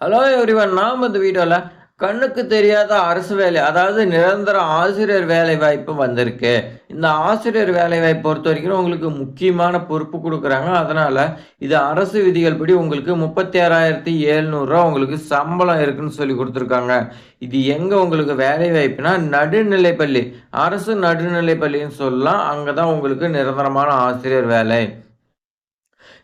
Hello everyone நாம் இந்த வீடியோவில் கண்ணுக்கு தெரியாத அரசு வேலை அதாவது நிரந்தர ஆசிரியர் வேலை வாய்ப்பு வந்திருக்கு. இந்த ஆசிரியர் வேலை வாய்ப்பு பொறுத்த வரைக்கும் உங்களுக்கு முக்கியமான பொறுப்பு கொடுக்குறாங்க. அதனால் இது அரசு விதிகள் படி உங்களுக்கு முப்பத்தி ஆறாயிரத்தி ஏழ்நூறுரூவா உங்களுக்கு சம்பளம் இருக்குன்னு சொல்லி கொடுத்துருக்காங்க. இது எங்கே உங்களுக்கு வேலை வாய்ப்புனா நடுநிலைப்பள்ளி அரசு நடுநிலைப்பள்ளின்னு சொல்லலாம். அங்கே தான் உங்களுக்கு நிரந்தரமான ஆசிரியர் வேலை.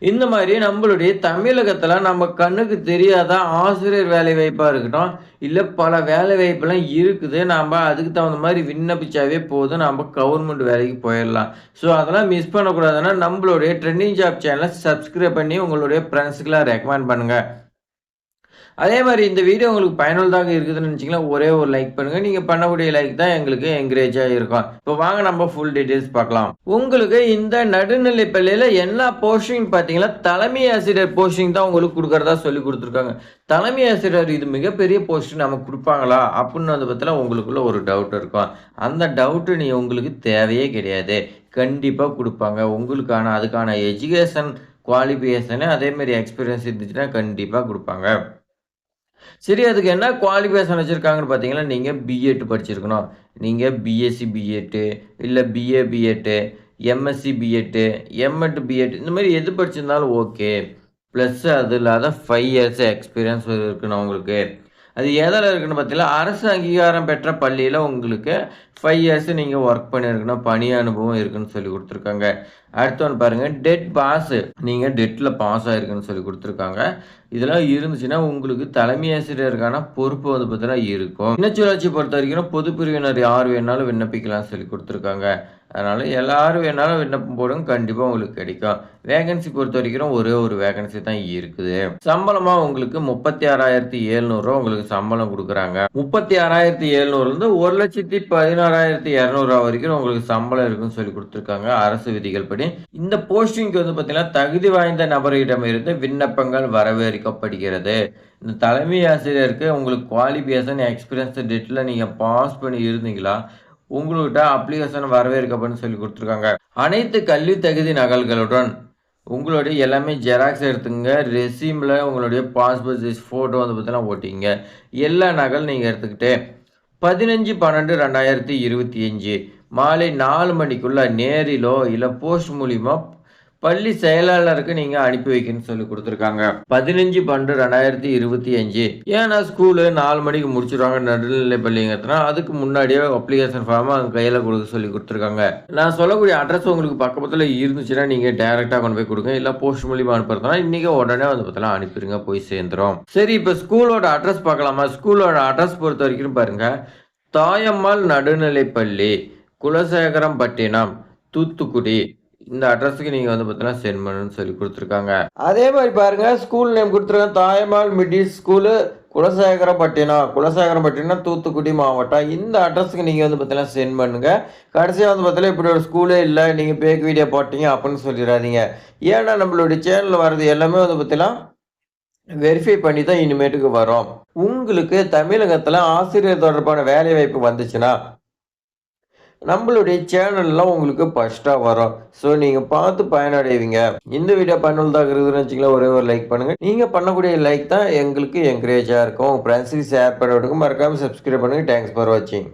இந்த மாதிரி நம்மளுடைய தமிழகத்தில் நம்ம கண்ணுக்கு தெரியாத ஆசிரியர் வேலை வாய்ப்பாக இருக்கட்டும் இல்லை பல வேலை வாய்ப்பெல்லாம் இருக்குது. நாம் அதுக்கு தகுந்த மாதிரி விண்ணப்பிச்சாவே போதும். நம்ம கவர்மெண்ட் வேலைக்கு போயிடலாம். ஸோ அதெல்லாம் மிஸ் பண்ணக்கூடாதுன்னா நம்மளுடைய ட்ரெண்டிங் ஜாப் சேனலை சப்ஸ்கிரைப் பண்ணி உங்களுடைய ஃப்ரெண்ட்ஸுக்கெல்லாம் ரெக்கமெண்ட் பண்ணுங்கள் அதே மாதிரி இந்த வீடியோ உங்களுக்கு பயனுள்ளதாக இருக்குதுன்னு நினச்சிங்கன்னா ஒரே ஒரு லைக் பண்ணுங்கள் நீங்கள் பண்ணக்கூடிய லைக் தான் எங்களுக்கு என்கரேஜாக இருக்கும். இப்போ வாங்க நம்ம ஃபுல் டீட்டெயில்ஸ் பார்க்கலாம். உங்களுக்கு இந்த நடுநிலை பள்ளியில் என்ன போஸ்டிங் பார்த்தீங்கன்னா தலைமை ஆசிரியர் போஸ்டிங் தான் உங்களுக்கு கொடுக்குறதா சொல்லி கொடுத்துருக்காங்க. தலைமை ஆசிரியர் இது மிகப்பெரிய போஸ்ட் நமக்கு கொடுப்பாங்களா? அப்படின்னு வந்து பார்த்தீங்கன்னா உங்களுக்குள்ள ஒரு டவுட் இருக்கும். அந்த டவுட்டு நீ உங்களுக்கு தேவையே கிடையாது. கண்டிப்பாக கொடுப்பாங்க. உங்களுக்கான அதுக்கான எஜுகேஷன் குவாலிஃபிகேஷனு அதேமாரி எக்ஸ்பீரியன்ஸ் இருந்துச்சுன்னா கண்டிப்பாக கொடுப்பாங்க. சரி அதுக்கு என்ன குவாலிஃபிகேஷன் வச்சுருக்காங்கன்னு பார்த்தீங்கன்னா நீங்கள் பிஎட் படிச்சிருக்கணும். நீங்கள் பிஎஸ்சி பிஎட்டு இல்லை BA BEd MSc BEd MEd BEd இந்த மாதிரி எது படிச்சிருந்தாலும் ஓகே ப்ளஸ் அது இல்லாத ஃபைவ் இயர்ஸ் எக்ஸ்பீரியன்ஸ் இருக்கணும் உங்களுக்கு. அது எதில் இருக்குன்னு பார்த்தீங்கன்னா அரசு அங்கீகாரம் பெற்ற பள்ளியில் உங்களுக்கு ஃபைவ் இயர்ஸ் நீங்கள் ஒர்க் பண்ணியிருக்கணும். பணி அனுபவம் இருக்குன்னு சொல்லி கொடுத்துருக்காங்க. அடுத்த ஒன்று பாருங்கள் டெட் பாஸ் நீங்கள் டெட்டில் பாஸ் ஆகிருக்குன்னு சொல்லி கொடுத்துருக்காங்க. இதெல்லாம் இருந்துச்சுன்னா உங்களுக்கு தலைமை ஆசிரியருக்கான பொறுப்பு வந்து பார்த்தீங்கன்னா இருக்கும். இனச்சுழற்சி பொறுத்த வரைக்கும் பொது பிரிவினர் யார் வேணாலும் விண்ணப்பிக்கலாம்னு சொல்லி கொடுத்துருக்காங்க. அதனால் எல்லாரும் வேணாலும் விண்ணப்பம் போடுங்க கண்டிப்பாக உங்களுக்கு கிடைக்கும். வேகன்சி பொறுத்த வரைக்கும் ஒரே ஒரு வேகன்சி தான் இருக்குது. சம்பளமாக உங்களுக்கு முப்பத்தி ஆறாயிரத்தி எழுநூறுவா உங்களுக்கு சம்பளம் கொடுக்குறாங்க. முப்பத்தி ஆறாயிரத்தி எழுநூறுலேருந்து ஒரு லட்சத்தி பதினாறாயிரத்தி இரநூறுவா வரைக்கும் உங்களுக்கு சம்பளம் இருக்குன்னு சொல்லி கொடுத்துருக்காங்க அரசு விதிகள் படி. இந்த போஸ்டிங்க்கு வந்து பார்த்தீங்கன்னா தகுதி வாய்ந்த நபரிடமிருந்து விண்ணப்பங்கள் வரவேற்கப்படுகிறது. இந்த தலைமை ஆசிரியருக்கு உங்களுக்கு குவாலிஃபிகேஷன் எக்ஸ்பீரியன்ஸ் டெட்டில் நீங்கள் பாஸ் பண்ணி இருந்தீங்களா? உங்கள்கிட்ட அப்ளிகேஷன் வரவேற்கப்படும் சொல்லி கொடுத்துருக்காங்க. அனைத்து கல்வி தகுதி நகல்களுடன் உங்களுடைய எல்லாமே ஜெராக்ஸ் எடுத்துங்க ரெசியூமில் உங்களுடைய பாஸ்போர்ட் சைஸ் ஃபோட்டோ வந்து பார்த்தீங்கன்னா ஓட்டிங்க எல்லா நகல் நீங்கள் எடுத்துக்கிட்டு பதினஞ்சு பன்னெண்டு ரெண்டாயிரத்தி இருபத்தி அஞ்சு மாலை நாலு மணிக்குள்ளே நேரிலோ இல்லை போஸ்ட் மூலிமா பள்ளி செயலாளருக்கு நீங்க அனுப்பி வைக்கணும்னு சொல்லி கொடுத்துருக்காங்க. பதினஞ்சு பன்னெண்டு ரெண்டாயிரத்தி இருபத்தி அஞ்சு. ஏன்னா ஸ்கூலு நாலு மணிக்கு முடிச்சிருவாங்க நடுநிலை பள்ளிங்கிறதுனா அதுக்கு முன்னாடியே அப்ளிகேஷன் ஃபார்ம் அவங்க கையில் கொடுக்க சொல்லி கொடுத்துருக்காங்க. நான் சொல்லக்கூடிய அட்ரஸ் உங்களுக்கு பக்கத்துல இருந்துச்சுன்னா நீங்கள் டேரெக்டாக கொண்டு போய் கொடுங்க. இல்லை போஸ்ட் மூலியமா அனுப்புறதுனா இன்றைக்கி உடனே வந்து பார்த்தலாம் அனுப்பிடுங்க போய் சேர்ந்துரும். சரி இப்போ ஸ்கூலோட அட்ரஸ் பார்க்கலாமா? ஸ்கூலோட அட்ரஸ் பொறுத்த வரைக்கும் பாருங்க. தாயம்மாள் நடுநிலைப்பள்ளி குலசேகரம் பட்டினம் தூத்துக்குடி. இந்த அட்ரஸுக்கு நீங்கள் வந்து பார்த்தீங்கன்னா சென்ட் பண்ணணும்னு சொல்லி கொடுத்துருக்காங்க. அதே மாதிரி பாருங்க ஸ்கூல் நேம் கொடுத்துருக்காங்க. தாய்மால் மிடில் ஸ்கூலு குலசேகரப்பட்டினம். குலசேகரப்பட்டினம் தூத்துக்குடி மாவட்டம். இந்த அட்ரஸுக்கு நீங்கள் வந்து பார்த்தீங்கன்னா சென்ட் பண்ணுங்கள் கடைசியாக வந்து பார்த்தீங்கன்னா இப்படி ஒரு ஸ்கூலே இல்லை நீங்கள் பேக் வீடியோ போட்டீங்க அப்படின்னு சொல்லிடாதீங்க. ஏன்னா நம்மளுடைய சேனலில் வர்றது எல்லாமே வந்து பார்த்தீங்கன்னா வெரிஃபை பண்ணி தான் இனிமேட்டுக்கு வரும். உங்களுக்கு தமிழகத்தில் ஆசிரியர் தொடர்பான வேலைவாய்ப்பு வந்துச்சுன்னா நம்மளுடைய சேனல்லாம் உங்களுக்கு ஃபஸ்ட்டாக வரும். ஸோ நீங்கள் பார்த்து பயனடைவீங்க. இந்த வீடியோ பயனுள்ளதாக இருக்குதுன்னு வச்சுக்கலாம் ஒரே ஒரு லைக் பண்ணுங்கள் நீங்கள் பண்ணக்கூடிய லைக் தான் எங்களுக்கு என்கரேஜாக இருக்கும். ஃப்ரெண்ட்ஸுக்கு ஷேர் பண்ண விடுங்க. மறக்காமல் சப்ஸ்கிரைப் பண்ணுங்கள் தேங்க்ஸ் ஃபார் வாட்சிங்